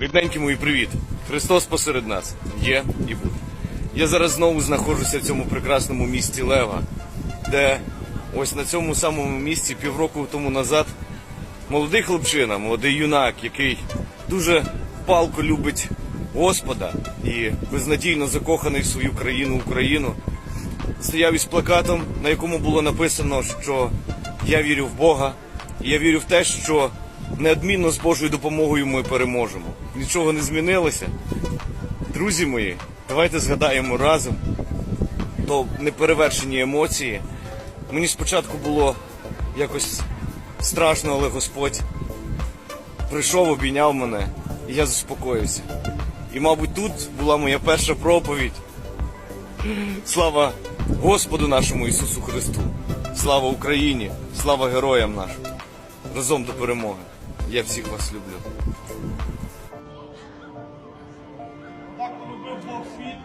Рідненькі мої привіт! Христос посеред нас є і буде. Я зараз знову знаходжуся в цьому прекрасному місті Лева, де ось на цьому самому місці півроку тому назад молодий хлопчина, молодий юнак, який дуже палко любить Господа і безнадійно закоханий в свою країну Україну, стояв із плакатом, на якому було написано, що я вірю в Бога, і я вірю в те, що неодмінно з Божою допомогою ми переможемо. Нічого не змінилося. Друзі мої, давайте згадаємо разом то неперевершені емоції. Мені спочатку було якось страшно, але Господь прийшов, обійняв мене, і я заспокоївся. І, мабуть, тут була моя перша проповідь. Слава Господу нашому Ісусу Христу! Слава Україні! Слава героям нашим! Разом до перемоги! Я всіх вас люблю. Так полюбив Бог світ,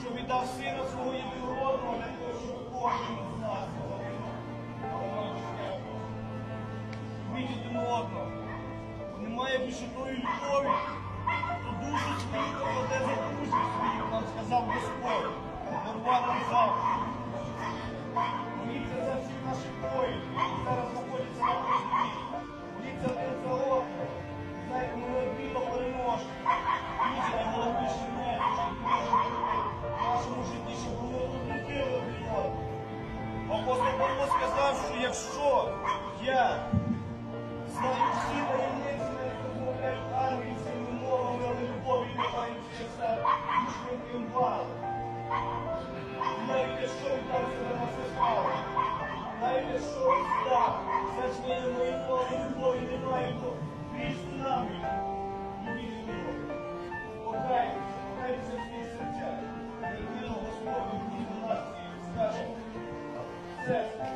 що віддав сина свого єдинородного для того, щоб кожен з нас один одного. Немає більше тої любові, то душу свою покладе за друзів своїх, нам сказав Господь. Нормально завжди. Апостол Павло сказав, що якщо я знаю всі таємниці, не розмовляю ангельськими мовами, але любові не маю в серця, душним валом. Знаєте, що він там себе на це справа? Знаєте, що він здав, ж мої success.